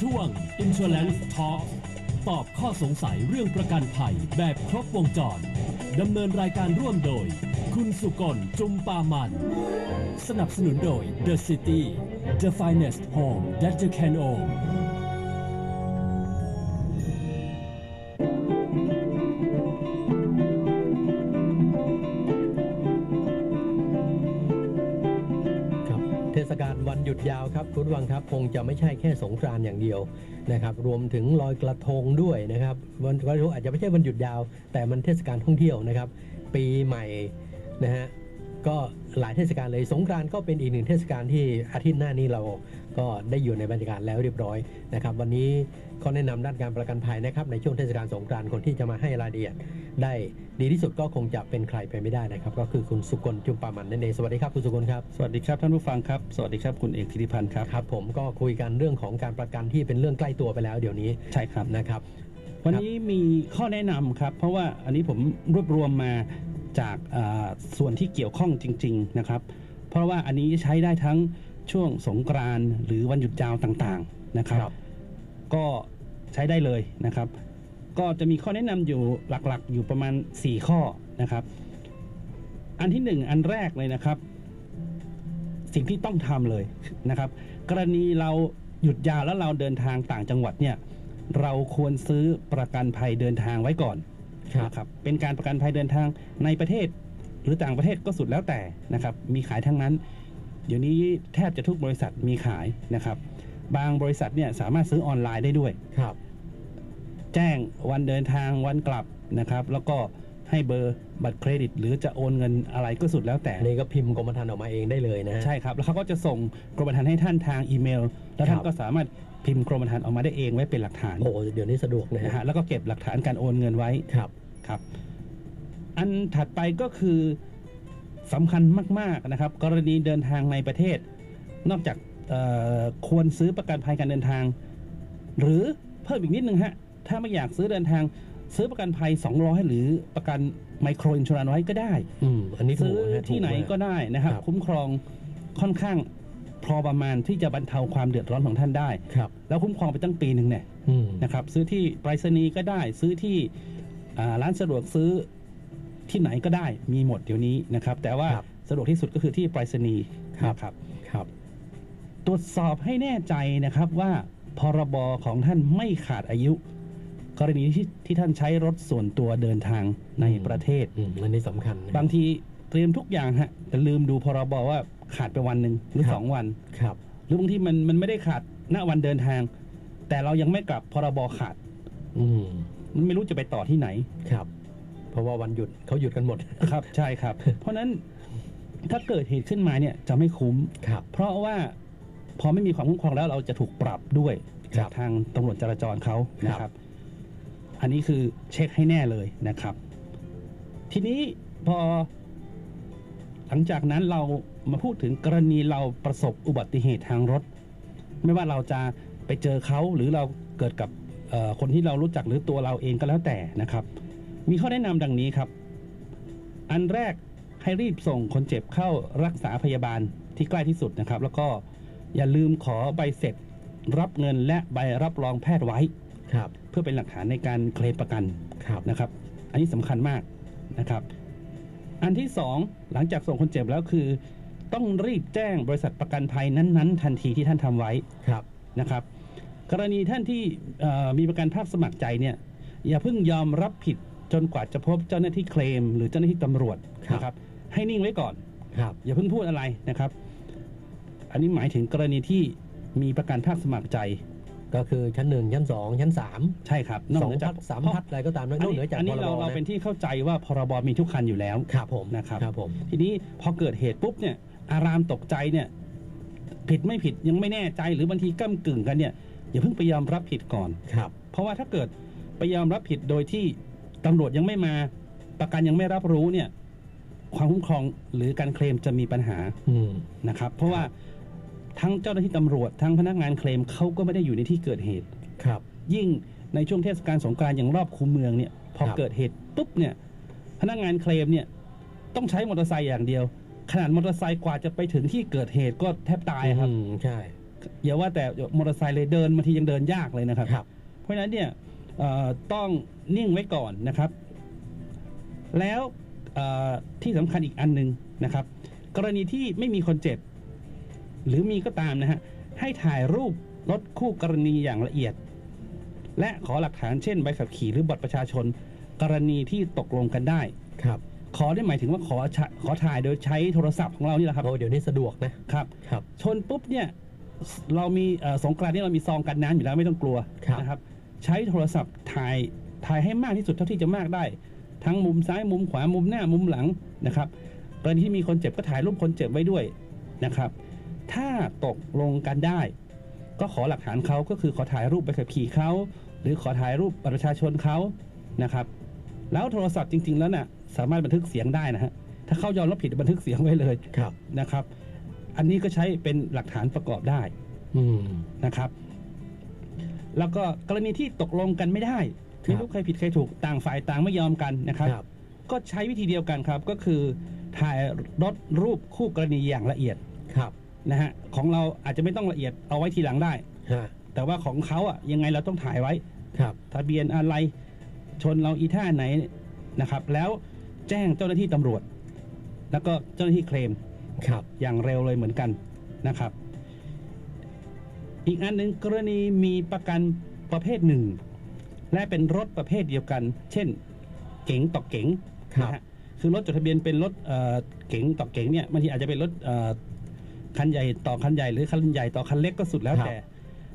ช่วง Insurance Talk ตอบข้อสงสัยเรื่องประกันภัยแบบครบวงจรดำเนินรายการร่วมโดย คุณสุกลจุมปามัน สนับสนุนโดย The City The Finest Home That You Can Own ศกาลวันหยุดยาวครับคุณวังครับคงจะไม่ใช่แค่สงกรานต์อย่างเดียวนะครับรวมถึงลอยกระทงด้วยนะครับวันกระทงอาจจะไม่ใช่วันหยุดยาว แต่มันเทศกาลท่องเที่ยวนะครับ ปีใหม่นะฮะ ก็หลายเทศกาลเลยสงกรานต์ก็เป็นอีกหนึ่งเทศกาลที่อาทิตย์หน้านี้เราก็ได้อยู่ในบรรยากาศแล้วเรียบร้อยนะครับวันนี้ข้อแนะนำด้านการประกันภัยนะครับในช่วงเทศกาลสงกรานต์คนที่จะมาให้รายละเอียด ได้ดีที่สุดก็คงจะเป็นใครไปไม่ได้นะครับ ก็คือคุณสุกลจุมปามันนั่นเองสวัสดีครับคุณสุกลครับสวัสดีครับท่านผู้ฟังครับ สวัสดีครับคุณเอกธิติพันธ์ครับครับ ผมก็คุยกันเรื่องของการประกันที่เป็นเรื่องใกล้ตัวไปแล้วเดี๋ยวนี้ใช่ครับนะครับ วันนี้มีข้อแนะนำครับ เพราะว่าอันนี้ผมรวบรวมมา จากอ่าส่วนที่เกี่ยวข้องจริง ๆนะครับ เพราะว่าอันนี้ใช้ได้ทั้งช่วงสงกรานต์หรือวันหยุดยาวต่างๆนะครับครับก็ใช้ได้เลยนะครับ ก็จะมีข้อแนะนำอยู่หลักๆ อยู่ประมาณ 4 ข้อนะครับ อันที่หนึ่งอันแรกเลยนะครับ สิ่งที่ต้องทำเลยนะครับ กรณีเราหยุดยาวแล้วเราเดินทางต่างจังหวัดเนี่ยเราควรซื้อประกันภัยเดินทางไว้ก่อนครับ นะครับเป็นการประกันภัยเดินทางในประเทศ หรือต่างประเทศก็สุดแล้วแต่นะครับมีขายทั้งนั้น เดี๋ยวนี้แทบจะทุกบริษัทมีขายนะครับ บางบริษัทเนี่ยสามารถซื้อออนไลน์ได้ด้วย ครับ แจ้งวันเดินทางวันกลับนะครับ แล้วก็ให้เบอร์บัตรเครดิต หรือจะโอนเงินอะไรก็สุดแล้วแต่อันนี้ก็พิมพ์กรมธรรม์ออกมาเองได้เลยนะฮะใช่ครับแล้วเขาก็จะส่งกรมธรรม์ให้ท่านทางอีเมล แล้วท่าครันบก็สามารถพิมพ์กรมธรรม์ออกมาได้เองไว้เป็นหลักฐานโอ้โหเดี๋ยวนี้สะดวกนะนะฮะฮะแล้วก็เก็บหลักฐานการโอนเงินไว้ครับ ครับ อันถัดไปก็คือสำคัญมาก ๆ นะครับ กรณีเดินทางในประเทศ นอกจากเอ่อควรซื้อประกันภัยการเดินทาง หรือเพิ่มอีกนิดนึงฮะ ถ้าไม่อยากซื้อเดินทาง ซื้อประกันภัย 200 หรือประกันไมโครอินช r รันไว้ก็ได้อืมอันนี้ถูซื้กอนะที่ไหนถูก็มากได้นะครับครับ คุ้มครองค่อนข้างพอประมาณที่จะบรรเทาความเดือดร้อนของท่านได้ ครับ แล้วคุ้มครองไปตั้งปีหนึ่งเนี่ยอืมนะครับ ซื้อที่ไปรษณีย์ก็ได้ ซื้อที่อ่า ร้านสะดวกซื้อที่ไหนก็ได้มีหมดเดี๋ยวนี้นะครับ แต่ว่าครับสะดวกที่สุดก็คือที่ไปรษณีย์ครับนะครับครับ ตรวจสอบให้แน่ใจนะครับว่าพรบของท่านไม่ขาดอายุ กรณีที่ที่ท่านใช้รถส่วนตัวเดินทางในประเทศอืมอันนี้สำคัญนะบางทีเตรียมทุกอย่างฮะแต่ลืมดูพรบว่าขาดไปวันหนึ่งหรือครับสองวันครับหรือบางทีมันมันไม่ได้ขาดณวันเดินทาง แต่เรายังไม่กลับพรบขาดอืมมัน ไม่รู้จะไปต่อที่ไหนครับ เพราะว่าวันหยุดเขาหยุดกันหมด ครับ ใช่ครับ เพราะฉะนั้นถ้าเกิดเหตุขึ้นมาเนี่ยจะไม่คุ้ม ครับ เพราะว่าพอไม่มีความคุ้มครองแล้วเราจะถูกปรับด้วยครัจากบ ทางตำรวจจราจรเขานะคครัรับบอันนี้คือเช็คให้แน่เลยนะครับ ทีนี้พอ หลังจากนั้นเรามาพูดถึงกรณีเราประสบอุบัติเหตุทางรถ ไม่ว่าเราจะไปเจอเขาหรือเราเกิดกับเอ่อ คนที่เรารู้จักหรือตัวเราเองก็แล้วแต่นะครับ มีข้อแนะนำดังนี้ครับ อันแรกให้รีบส่งคนเจ็บเข้ารักษาพยาบาลที่ใกล้ที่สุดนะครับ แล้วก็อย่าลืมขอใบเสร็จ รับเงินและใบรับรองแพทย์ไว้ครับ เพื่อเป็นหลักฐานในการเคลมประกันครับนะครับ อันนี้สำคัญมากนะครับ อันที่สองหลังจากส่งคนเจ็บแล้วคือ ต้องรีบแจ้งบริษัทประกันภัยนั้น ๆ ทันทีที่ท่านทำไว้ครับนะครับ กรณีท่านที่เอ่อมีประกันภาคสมัครใจเนี่ยอย่าเพิ่งยอมรับผิดจนกว่าจะพบเจ้าหน้าที่เคลม หรือเจ้าหน้าที่ตำรวจนะครับให้นิ่งไว้ก่อนครับอย่าเพิ่งพูดอะไรนะครับ อันนี้หมายถึงกรณีที่มีประกันภาคสมัครใจ ก็คือชั้นหนึ่งชั้นสองชั้นสามใช่ครับสองเหนืพัดสามพัดอะไรก็ตามนะอันนอกเหนืนี้อจากอันนี้พรบเราเรานะเป็นที่เข้าใจว่าพรบมีทุกคันอยู่แล้วครับผมนะครับครับผมทีนี้พอเกิดเหตุปุ๊บเนี่ยอารามตกใจเนี่ยผิดไม่ผิดยังไม่แน่ใจหรือบางทีก้ากึ่งกันเนี่ย อย่าเพิ่งไปยอมรับผิดก่อน ครับ เพราะว่าถ้าเกิดไปยอมรับผิดโดยที่ตำรวจยังไม่มา ประกันยังไม่รับรู้เนี่ย ความคุ้มครองหรือการเคลมจะมีปัญหาอืม นะครับ เพราะว่าทั้งเจ้าหน้าที่ตำรวจทั้งพนักงานเคลมเขาก็ไม่ได้อยู่ในที่เกิดเหตุ ครับ ยิ่งในช่วงเทศกาลสงกรานต์อย่างรอบคูเมืองเนี่ย พอครับ เกิดเหตุปุ๊บเนี่ย พนักงานเคลมเนี่ยต้องใช้มอเตอร์ไซค์อย่างเดียว ขนาดมอเตอร์ไซค์กว่าจะไปถึงที่เกิดเหตุก็แทบตายครับ อืม ใช่ อย่าว่าแต่มอเตอร์ไซค์เลยเดินบางทียังเดินยากเลยนะครับ ครับ เพราะฉะนั้นเนี่ยเอ่อต้องนิ่งไว้ก่อนนะครับ แล้วเอ่อที่สำคัญอีกอันหนึ่งนะครับ กรณีที่ไม่มีคนเจ็บ หรือมีก็ตามนะฮะให้ถ่ายรูปรถคู่กรณีอย่างละเอียด และขอหลักฐานเช่นใบขับขี่หรือบัตรประชาชน กรณีที่ตกลงกันได้ ครับขอได้หมายถึงว่าขอใช้ขอถ่ายโดยใช้โทรศัพท์ของเรานี่แหละครับโอ้เดี๋ยวนี้สะดวกนะครับ ครับ ชนปุ๊บเนี่ย เรามีเอ่อสงกรานต์นี่เรามีซองกันน้ำอยู่แล้วไม่ต้องกลัวครับนะครับ ใช้โทรศัพท์ถ่ายถ่ายให้มากที่สุดเท่าที่จะมากได้ ทั้งมุมซ้ายมุมขวามุมหน้ามุมหลังนะครับกรณีที่มีคนเจ็บก็ถ่ายรูปคนเจ็บไว้ด้วยนะครับ ถ้าตกลงกันได้ ก็ขอหลักฐานเขาก็คือขอถ่ายรูปใบขับขี่เขาหรือขอถ่ายรูปบัตรประชาชนเขานะครับ แล้วโทรศัพท์จริง ๆ แล้วน่ะสามารถบันทึกเสียงได้นะฮะถ้าเขายอมรับผิดบันทึกเสียงไว้เลย ครับ นะครับ อันนี้ก็ใช้เป็นหลักฐานประกอบได้อืมนะครับ แล้วก็กรณีที่ตกลงกันไม่ได้ครับไม่รู้ใครผิดใครถูกต่างฝ่ายต่างไม่ยอมกันนะครับครับ ก็ใช้วิธีเดียวกันครับ ก็คือถ่ายรถรูปคู่กรณีอย่างละเอียดครับนะฮะของเราอาจจะไม่ต้องละเอียดเอาไว้ทีหลังได้ฮะแต่ว่าของเขาอะยังไงเราต้องถ่ายไว้ครับทะเบียนอะไรชนเราอีท่าไหนนะครับ แล้วแจ้งเจ้าหน้าที่ตำรวจ แล้วก็เจ้าหน้าที่เคลม ครับอย่างเร็วเลยเหมือนกันนะครับ อีกอันหนึ่งกรณีมีประกันประเภทหนึ่ง และเป็นรถประเภทเดียวกัน เช่น เก๋งต่อเก๋งครับ นะฮะคือรถจดทะเบียนเป็นรถเอ่อเก๋งต่อเก๋งเนี่ยบางทีอาจจะเป็นรถเอ่อคันใหญ่ต่อคันใหญ่หรือคันใหญ่ต่อคันเล็กก็สุดแล้วครับ แต่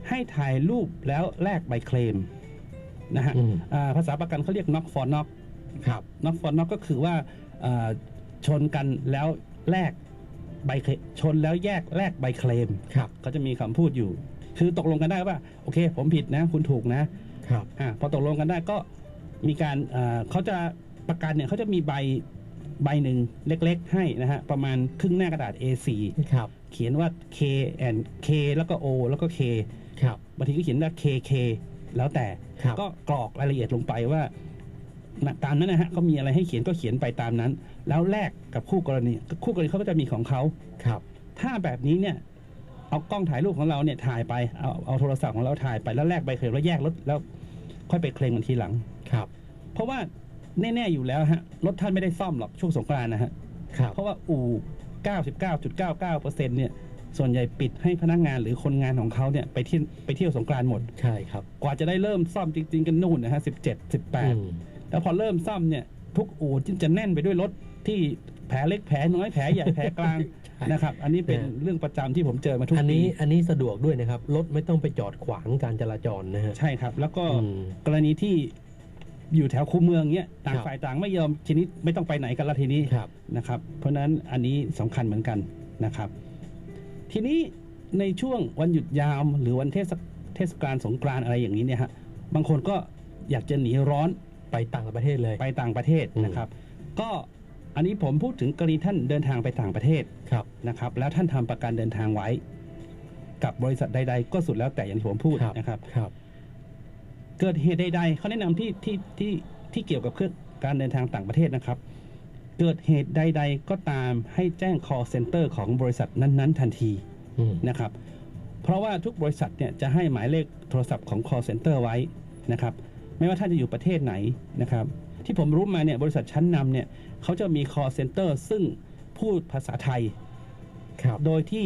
ให้ถ่ายรูปแล้วแลกใบเคลมนะฮะอืมอ่าภาษาประกันเขาเรียก knock for knock ครับ น็อกฟอนน็อกก็คือว่าเอ่อชนกันแล้วแลก ใบเคลชนแล้วแยกแลกใบเคลมครับเขาจะมีคำพูดอยู่ คือตกลงกันได้ว่าโอเค ผมผิดนะ คุณถูกนะครับอ่าพอตกลงกันได้ก็มีการเอ่อเขาจะประกันเนี่ยเขาจะมีใบใบหนึ่งเล็กๆ ให้นะฮะ ประมาณครึ่งหน้ากระดาษ A4 ครับเขียนว่า K and K แล้วก็ O แล้วก็ K ครับบางทีก็เขียนว่า KK แล้วแต่ครับก็กรอกรายละเอียดลงไปว่านะ ตามนั้นนะฮะเขามีอะไรให้เขียนก็เขียนไปตามนั้น แล้วแลกกับคู่กรณี คู่กรณีเขาก็จะมีของเขาครับ ถ้าแบบนี้เนี่ยเอากล้องถ่ายรูปของเราเนี่ยถ่ายไปเอาเอาโทรศัพท์ของเราถ่ายไปแล้วแลกใบเคลมแล้วแยกรถแล้วค่อยไปเคลมกันทีหลังครับ เพราะว่าแน่ๆอยู่แล้วฮะรถท่านไม่ได้ซ่อมหรอกช่วงสงกรานต์นะฮะครับเพราะว่าอู่ 99.99%เนี่ยส่วนใหญ่ปิดให้พนักงานหรือคนงานของเขาเนี่ยไปเที่ยวไปเที่ยวสงกรานต์หมดใช่ครับ กว่าจะได้เริ่มซ่อมจริง ๆ กันนู่นนะฮะสิบเจ็ดสิบแปดอืม แล้วพอเริ่มซ่อมเนี่ยทุกอู่จะแน่นไปด้วยรถที่แผลเล็กแผลน้อยแผลใหญ่แผลกลางนะครับ อันนี้เป็นเออเรื่องประจำที่ผมเจอมาทุกอันปีนี้อันนี้สะดวกด้วยนะครับรถไม่ต้องไปจอดขวางการจราจรนะฮะใช่ครับ แล้วก็อืมกรณีที่อยู่แถวคูเมืองเนี้ยต่างครับฝ่ายต่างไม่ยอมทีนี้ไม่ต้องไปไหนกันละทีนี้ครับนะครับเพราะฉะนั้นอันนี้สำคัญเหมือนกันนะครับ ทีนี้ในช่วงวันหยุดยาวหรือวันเทศเทศกาลสงกรานต์อะไรอย่างนี้เนี่ยฮะบางคนก็อยากจะหนีร้อน ไปต่างประเทศเลย ไปต่างประเทศอืมนะครับ ก็อันนี้ผมพูดถึงกรณีท่านเดินทางไปต่างประเทศครับนะครับ แล้วท่านทำประกันเดินทางไว้ กับบริษัทใด ๆ ก็สุดแล้วแต่อย่างที่ผมพูดครับนะครับครับเกิดเหตุใดๆเขาแนะนำที่ที่ที่ที่เกี่ยวกับเครื่องการเดินทางต่างประเทศนะครับ เกิดเหตุใด ๆ ก็ตามให้แจ้ง call center ของบริษัทนั้นๆ ทันทีอืมนะครับ เพราะว่าทุกบริษัทเนี่ยจะให้หมายเลขโทรศัพท์ของ call center ไว้นะครับ ไม่ว่าท่านจะอยู่ประเทศไหนนะครับ ที่ผมรู้มาเนี่ยบริษัทชั้นนำเนี่ยเขาจะมี call center ซึ่งพูดภาษาไทย ครับโดยที่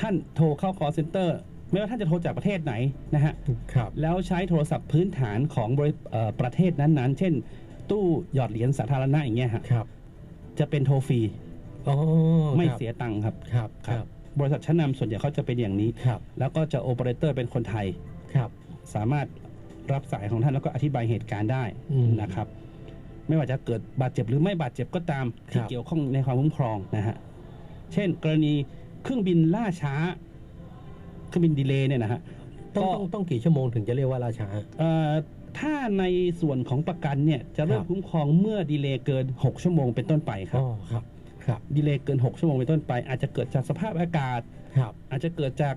ท่านโทรเข้า call center ไม่ว่าท่านจะโทรจากประเทศไหนนะฮะ ครับแล้วใช้โทรศัพท์พื้นฐานของบริเอ่อประเทศนั้นๆ เช่น ตู้หยอดเหรียญสาธารณะอย่างเงี้ยฮะ ครับจะเป็นโทรฟรี อ๋อไม่ครับเสียตังค์ครับ ครับครับบริษัทชั้นนำส่วนใหญ่เขาจะเป็นอย่างนี้ ครับแล้วก็จะโอเปอเรเตอร์เป็นคนไทย ครับ สามารถ รับสายของท่านแล้วก็อธิบายเหตุการณ์ได้อืมนะครับ ไม่ว่าจะเกิดบาดเจ็บหรือไม่บาดเจ็บก็ตามที่ครับ เกี่ยวข้องในความคุ้มครองนะฮะเช่น กรณีเครื่องบินล่าช้า เครื่องบินดีเลย์เนี่ยนะฮะต้องก็ต้องต้องกี่ชั่วโมงถึงจะเรียกว่าราชา เอ่อถ้าในส่วนของประกันเนี่ยจะเริ่มครับ คุ้มครองเมื่อดีเลย์เกิน 6 ชั่วโมงเป็นต้นไปครัอ๋บอครับครับดีเลย์เกิน 6 ชั่วโมงเป็นต้นไป อาจจะเกิดจากสภาพอากาศ ครับอาจจะเกิดจาก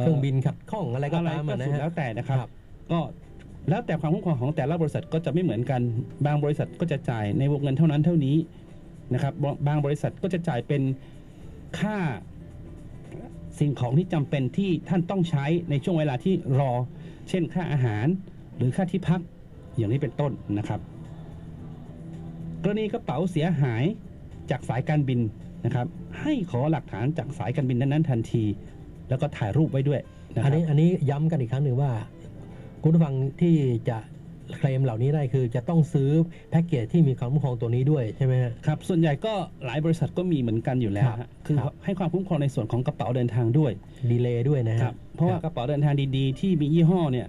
เครื่องบินขัดข้องอะไรก็อะไรตามก็อะนะสุดฮะ แล้วแต่นะครับ ครับ ก็แล้วแต่ความคุ้มครองของแต่ละบริษัทก็จะไม่เหมือนกัน บางบริษัทก็จะจ่ายในวงเงินเท่านั้นเท่านี้นะครับ บางบริษัทก็จะจ่ายเป็นค่าสิ่งของที่จำเป็นที่ท่านต้องใช้ในช่วงเวลาที่รอ เช่นค่าอาหาร หรือค่าที่พักอย่างนี้เป็นต้นนะครับ กรณีกระเป๋าเสียหายจากสายการบินนะครับ ให้ขอหลักฐานจากสายการบินนั้นๆทันที แล้วก็ถ่ายรูปไว้ด้วยนะอันนี้อันนี้ย้ำกันอีกครั้งหนึ่งว่า คุณผู้ฟังที่จะเคลมเหล่านี้ได้คือจะต้องซื้อแพ็กเกจที่มีความคุ้มครองตัวนี้ด้วยใช่ไหมฮะครับ ส่วนใหญ่ก็หลายบริษัทก็มีเหมือนกันอยู่แล้วครับฮะคือครับให้ความคุ้มครองในส่วนของกระเป๋าเดินทางด้วยดีเลย์ด้วยนะคฮะรับเพราะว่ากระเป๋าเดินทางดีๆ ที่มียี่ห้อเนี่ย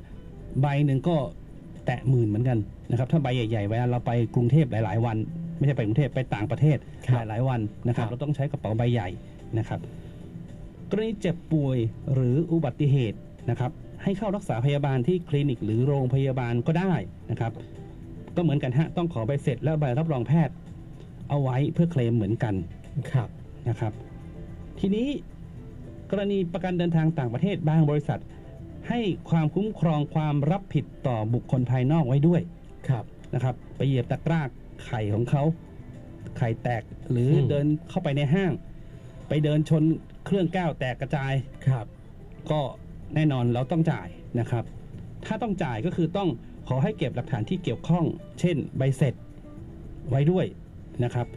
ใบหนึ่งก็แตะหมื่นเหมือนกันนะครับถ้าใบใหญ่ๆเวลาเราไปกรุงเทพหลาย ๆ วัน ไม่ใช่ไปกรุงเทพไปต่างประเทศครับหลายๆวันนะครับครับเราต้องใช้กระเป๋าใบใหญ่นะครับกรณีเจ็บป่วยหรืออุบัติเหตุนะครับ ให้เข้ารักษาพยาบาลที่คลินิกหรือโรงพยาบาลก็ได้นะครับ ก็เหมือนกันฮะต้องขอใบเสร็จและใบรับรองแพทย์ เอาไว้เพื่อเคลมเหมือนกันครับนะครับ ทีนี้กรณีประกันเดินทางต่างประเทศบางบริษัท ให้ความคุ้มครองความรับผิดต่อบุคคลภายนอกไว้ด้วยครับนะครับ ไปเหยียบตะกร้าไข่ของเขาไข่แตกหรืออมเดินเข้าไปในห้าง ไปเดินชนเครื่องแก้วแตกกระจายครับ ก็ แน่นอนเราต้องจ่ายนะครับ ถ้าต้องจ่ายก็คือต้องขอให้เก็บหลักฐานที่เกี่ยวข้อง เช่น ใบเสร็จไว้ด้วยนะครับ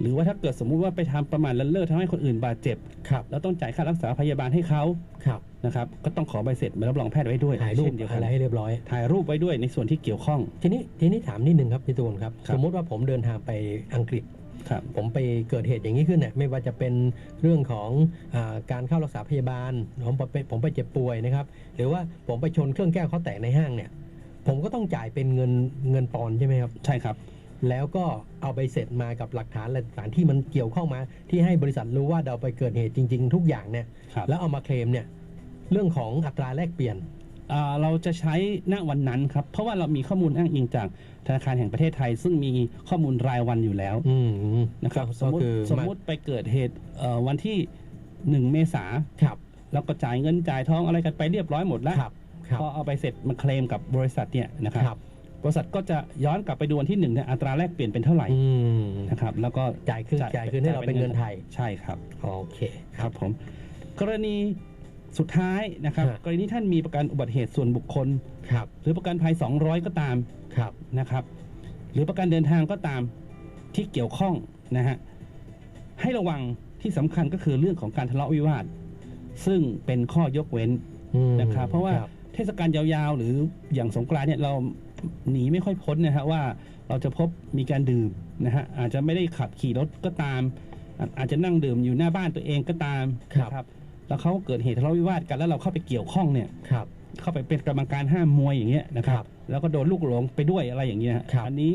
หรือว่าถ้าเกิดสมมุติว่าไปทำประมาทเลินเล่อทำให้คนอื่นบาดเจ็บครับแล้วต้องจ่ายค่ารักษาพยาบาลให้เขาครับนะครับ ก็ต้องขอใบเสร็จใบรับรองแพทย์ไว้ด้วยถ่ายรูปเช่นเดียวกัอะนไรให้เรียบร้อยถ่ายรูปไว้ด้วยในส่วนที่เกี่ยวข้อง ทีนี้ทีนี้ถามนิดนึงครับพี่ตูนครับครับสมมุติว่าผมเดินทางไปอังกฤษ ครับผมไปเกิดเหตุอย่างนี้ขึ้นเนี่ยไม่ว่าจะเป็นเรื่องของอาการเข้ารักษาพยาบาล ผมไปผมไปเจ็บป่วยนะครับ หรือว่าผมไปชนเครื่องแก้วเขาแตกในห้างเนี่ย ผมก็ต้องจ่ายเป็นเงินเงินปอนด์ใช่ไหมครับ ใช่ครับ แล้วก็เอาไปเสร็จมากับหลักฐานหลักฐานที่มันเกี่ยวข้องมา ที่ให้บริษัทรู้ว่าเราไปเกิดเหตุจริง ๆ ทุกอย่างเนี่ย ครับ แล้วเอามาเคลมเนี่ย เรื่องของอัตราแลกเปลี่ยน อ่าเราจะใช้ณวันนั้นครับ เพราะว่าเรามีข้อมูลอ้างอิงจากธนาคารแห่งประเทศไทย ซึ่งมีข้อมูลรายวันอยู่แล้วอืมนะครับสก็มมติคือสมมติไปเกิดเหตุเอ่อวันที่1เมษาครับแล้วก็จ่ายเงินจ่ายทองอะไรกันไปเรียบร้อยหมดแล้ว ครับครับพอเอาไปเสร็จมาเคลมกับบริษัทเนี่ยนะครับครับบริษัทก็จะย้อนกลับไปดูวันที่หนึ่งเนี่ยอัตราแลกเปลี่ยนเป็นเท่าไหร่อืมนะครับแล้วก็จ่ายคืนจ่ายคืนให้เราเป็นเงินไทย ใช่ครับ โอเค ครับผมกรณี สุดท้ายนะครับฮะ กรณีที่ท่านมีประกันอุบัติเหตุส่วนบุคคล ครับ หรือประกันภัย 200 ก็ตามครับ นะครับ หรือประกันเดินทางก็ตามที่เกี่ยวข้องนะฮะให้ระวังที่สำคัญก็คือเรื่องของการทะเลาะวิวาท ซึ่งเป็นข้อยกเว้นอืมนะครับ เพราะว่าคบเทศกาลยาวๆ หรืออย่างสงกรานต์เนี่ยเราหนีไม่ค่อยพ้นนะฮะว่าเราจะพบมีการดื่มนะฮะอาจจะไม่ได้ขับขี่รถก็ตาม อาอาจจะนั่งดื่มอยู่หน้าบ้านตัวเองก็ตามครับนะครับ แล้วเขาเกิดเหตุทะเลาะวิวาทกันแล้วเราเข้าไปเกี่ยวข้องเนี่ยครับ เข้าไปเป็นกรรมการห้ามมวยอย่างเงี้ยนะคครัรับบแล้วก็โดนลูกหลงไปด้วยอะไรอย่างเงี้ยฮะครับอันนี้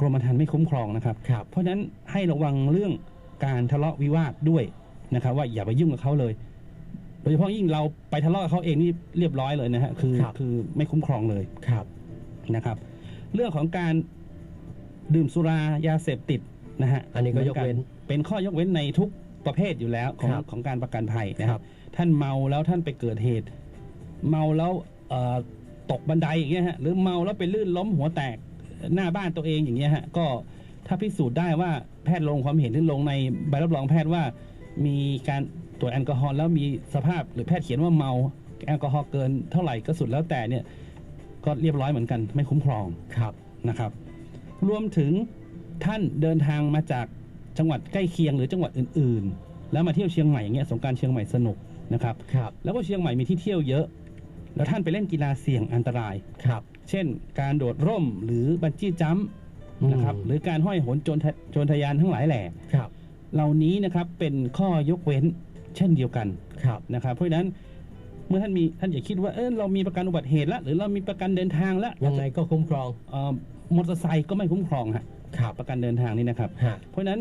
กรมธรรม์ไม่คุ้มครองนะครับ ครับ เพราะฉะนั้นให้ระวังเรื่องการทะเลาะวิวาทด้วยนะครับ ว่าอย่าไปยุ่งกับเขาเลย โดยเฉพาะยิ่งเราไปทะเลาะกับเขาเองนี่เรียบร้อยเลยนะฮะคือครับ คือไม่คุ้มครองเลยครับ นะครับ เรื่องของการดื่มสุรายาเสพติดนะฮะอันนี้ก็ยกเว้น เป็นข้อยกเว้นในทุก ประเภทอยู่แล้วของครับ ของการประกันภัยนะคครัรับบท่านเมาแล้วท่านไปเกิดเหตุ เมาแล้วเอ่อตกบันไดอย่างเงี้ยฮะหรือเมาแล้วไปลื่นล้มหัวแตกหน้าบ้านตัวเองอย่างเงี้ยฮะก็ถ้าพิสูจน์ได้ว่าแพทย์ลงความเห็นหรือลงในใบรับรองแพทย์ว่า มีการตรวจแอลกอฮอล์แล้วมีสภาพหรือแพทย์เขียนว่าเมาแอลกอฮอล์เกินเท่าไหร่ก็สุดแล้วแต่เนี่ยก็เรียบร้อยเหมือนกัน ไม่คุ้มครอง ครับ นะครับ รวมถึงท่านเดินทางมาจาก จังหวัดใกล้เคียงหรือจังหวัดอื่นๆ แล้วมาเที่ยวเชียงใหม่อย่างเงี้ยสงกรารเชียงใหม่สนุกนะครับ ครับ แล้วก็เชียงใหม่มีที่เที่ยวเยอะ แล้วท่านไปเล่นกีฬาเสี่ยงอันตราย ครับ เช่น การโดดร่มหรือบันจี้จัมป์นะครับอืมหรือการห้อยโหนโจรทะโจรทะยานทั้งหลายแหล่ ครับ เหล่านี้นะครับเป็นข้อยกเว้นเช่นเดียวกันครับ นะครับ เพราะฉะนั้นเมื่อท่านมีท่านอย่าคิดว่าเออเรามีประกันอุบัติเหตุแล้วหรือเรามีประกันเดินทางแล้วยังไงก็คุ้มครองเอ่อมอเตอร์ไซค์ก็ไม่คุ้มครองฮะครับ ประกันเดินทางนี่นะครับ ฮะ เพราะฉะนั้น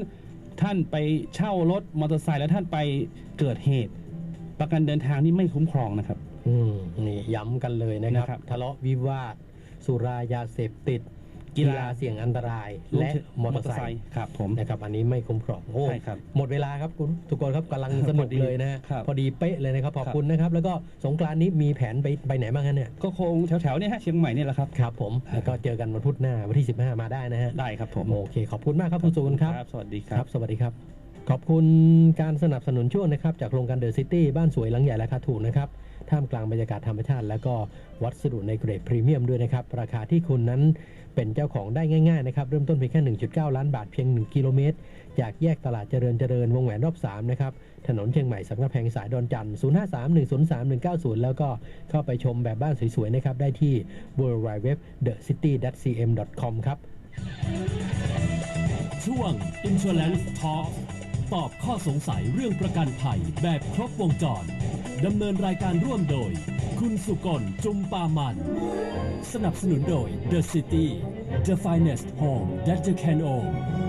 ท่านไปเช่ารถมอเตอร์ไซค์แล้วท่านไปเกิดเหตุ ประกันเดินทางนี่ไม่คุ้มครองนะครับ อืมนี่ย้ำกันเลยนะครับนะครับทะเลาะวิวาทสุรายาเสพติด กีฬาเสี่ยงอันตรายรวมและถึงมอเตอร์ไซค์ครับผมนะครับอันนี้ไม่คุ้มครองโอ้ใช่ครับหมดเวลาครับคุณทุกคนครับกำลังสนุกพอดีเลยนะฮะครับพอดีเป๊ะเลยนะครับขอบครับคุณนะครับ แล้วก็สงกรานต์นี้มีแผนไปไปไหนบ้างฮะเนี่ยก็คงแถวๆเนี่ยฮะเชียงใหม่เนี่ยแหละครับครับผมแล้วก็เจอกันวันพุธหน้าวันที่ 15 มาได้นะฮะได้ครับผมโอเคขอบคุณมากครับคุณสุนครับสวัสดีคครัรับบสวัสดีครับ ขอบคุณการสนับสนุนช่วงนะครับจากโครงการเดอะซิตี้บ้านสวยหลังใหญ่ราคาถูกนะครับ ท่ามกลางบรรยากาศธรรมชาติ และก็วัสดุในเกรดพรีเมียมด้วยนะครับ ราคาที่คุณนั้นเป็นเจ้าของได้ง่ายๆนะครับเริ่มต้นเพียงแค่ 1.9 ล้านบาทเพียง 1 กิโลเมตร จากแยกตลาดเจริญเจริญวงแหวนรอบ3นะครับถนนเชียงใหม่สังกะแพงสายดอนจันทร์053-103-190 แล้วก็เข้าไปชมแบบบ้านสวยๆนะครับได้ที่ w w w t h e c i t y c m c o m ครับช่วง Insurance Talk ตอบข้อสงสัยเรื่องประกันภัยแบบครบวงจรดำเนินรายการร่วมโดย คุณสุกลจุมปามัน สนับสนุนโดย The City The Finest Home That You Can Own